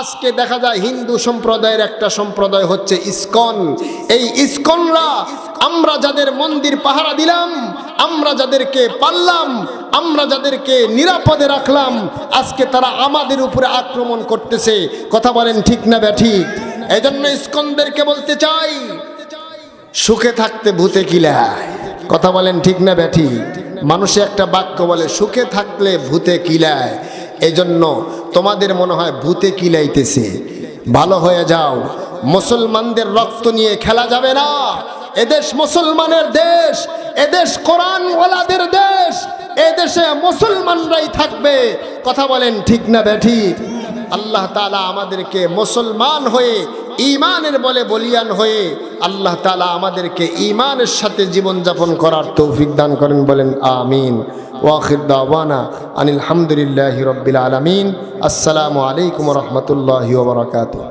আজকে দেখা যায় হিন্দু সম্প্রদায়ের একটা সম্প্রদায় হচ্ছে ইস্কন। এই ইস্কনরা আমরা যাদের মন্দির পাহারা দিলাম, আমরা যাদেরকে পারলাম, আমরা যাদেরকে নিরাপদে রাখলাম, আজকে তারা আমাদের উপরে আক্রমণ করতেছে। কথা বলেন ঠিক না ব্যাঠিক এই জন্য ইস্কনদেরকে বলতে চাই, সুখে থাকতে ভূতে কিলায় কথা বলেন ঠিক না ব্যাঠি মানুষে একটা বাক্য বলে, সুখে থাকলে ভূতে কিলায় এজন্য তোমাদের মনে হয় ভূতে কিলাইতেছে। ভালো হয়ে যাও। মুসলমানদের রক্ত নিয়ে খেলা যাবে না। এদেশ মুসলমানের দেশ, এদেশ কোরআন ওলাদের দেশ এদেশে মুসলমানরাই থাকবে। কথা বলেন ঠিক না ব্যাঠিক আল্লাহ তালা আমাদেরকে মুসলমান হয়ে ইমানের বলে বলিয়ান হয়ে আল্লাহ তালা আমাদেরকে ইমানের সাথে জীবনযাপন করার তৌফিক দান করেন বলেন, আমিন। ওয়াখির দাওয়ানা আনিল হামদুলিল্লাহি রব্বিল আলমিন। আসসালামু আলাইকুম রহমতুল্লাহ ওবরাকাতুহ